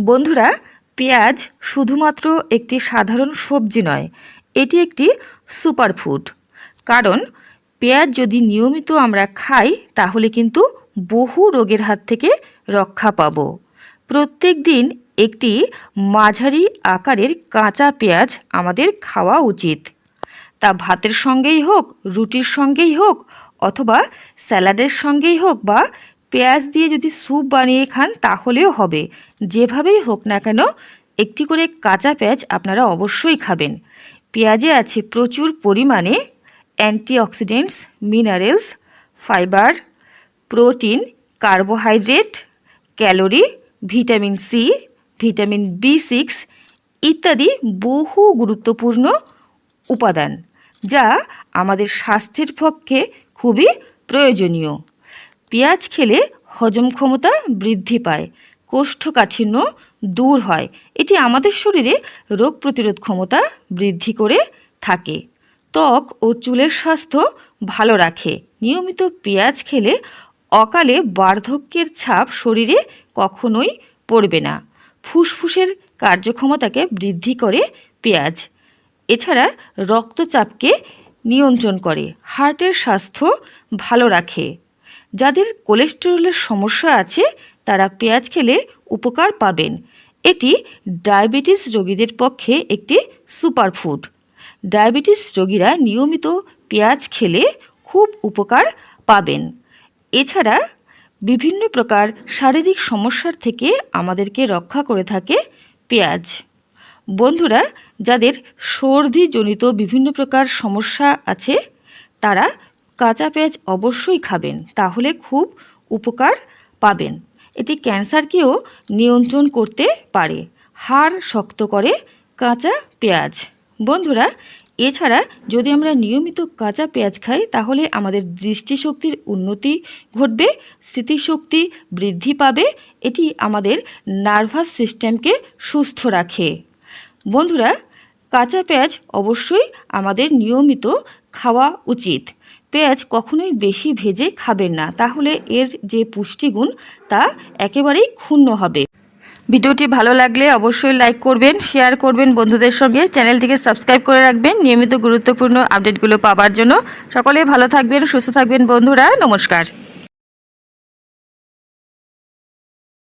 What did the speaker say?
বন্ধুরা, পেঁয়াজ শুধুমাত্র একটি সাধারণ সবজি নয়, এটি একটি সুপারফুড। কারণ, পেঁয়াজ যদি নিয়মিত আমরা খাই, তাহলে কিন্তু বহু রোগের হাত থেকে রক্ষা পাব। প্রত্যেক দিন একটি মাঝারি আকারের কাঁচা পেঁয়াজ আমাদের খাওয়া উচিত। তা ভাতের সঙ্গেই হোক, রুটির সঙ্গেই হোক, অথবা স্যালাডের সঙ্গেই হোক বা পেঁয়াজ দিয়ে যদি স্যুপ বানিয়ে খান তাহলেও হবে। যেভাবেই হোক না কেন, একটি করে কাঁচা পেঁয়াজ আপনারা অবশ্যই খাবেন। পেঁয়াজে আছে প্রচুর পরিমাণে antioxidants, minerals, fibre, protein, carbohydrate, calorie, vitamin C, vitamin B six ইত্যাদি বহু গুরুত্বপূর্ণ উপাদান, যা আমাদের স্বাস্থ্যের পক্ষে খুবই প্রয়োজনীয়। পেঁয়াজ খেলে হজম ক্ষমতা বৃদ্ধি পায়, কোষ্ঠকাঠিন্য দূর হয়। এটি আমাদের শরীরে রোগ প্রতিরোধ ক্ষমতা বৃদ্ধি করে থাকে। ত্বক ও চুলের স্বাস্থ্য ভালো রাখে। নিয়মিত পেঁয়াজ খেলে অকালে বার্ধক্যের ছাপ শরীরে কখনোই পড়বে না। ফুসফুসের কার্যক্ষমতাকে বৃদ্ধি করে পেঁয়াজ। এছাড়া রক্তচাপকে নিয়ন্ত্রণ করে। হার্টের স্বাস্থ্য ভালো রাখে। যাদের কোলেস্টেরলের সমস্যা আছে, তারা পেঁয়াজ খেলে উপকার পাবেন। এটি ডায়াবেটিস রোগীদের পক্ষে একটি সুপারফুড। ডায়াবেটিস রোগীরা নিয়মিত পেঁয়াজ খেলে খুব উপকার পাবেন। এছাড়া বিভিন্ন প্রকার শারীরিক সমস্যার থেকে আমাদেরকে রক্ষা করে থাকে পেঁয়াজ। বন্ধুরা, যাদের সর্দিজনিত বিভিন্ন প্রকার সমস্যা আছে, তারা কাঁচা পেঁয়াজ অবশ্যই খাবেন, তাহলে খুব উপকার পাবেন। এটি ক্যান্সারকেও নিয়ন্ত্রণ করতে পারে। হাড় শক্ত করে কাঁচা পেঁয়াজ। বন্ধুরা, এছাড়া যদি আমরা নিয়মিত কাঁচা পেঁয়াজ খাই, তাহলে আমাদের দৃষ্টিশক্তির উন্নতি ঘটবে, স্মৃতিশক্তি বৃদ্ধি পাবে, এটি আমাদের নার্ভাস সিস্টেমকে সুস্থ রাখে। বন্ধুরা, কাঁচা পেঁয়াজ অবশ্যই আমাদের নিয়মিত খাওয়া উচিত। পেঁয়াজ কখনোই বেশি ভেজে খাবেন না। তাহলে এর যে পুষ্টিগুণ, তা একেবারেই ক্ষুণ্ণ হবে। ভিডিওটি ভালো লাগলে অবশ্যই লাইক করবেন, শেয়ার করবেন বন্ধুদের সঙ্গে। চ্যানেলটিকে সাবস্ক্রাইব করে রাখবেন নিয়মিত গুরুত্বপূর্ণ আপডেটগুলো পাওয়ার জন্য। সকলে ভালো থাকবেন, সুস্থ থাকবেন বন্ধুরা। নমস্কার।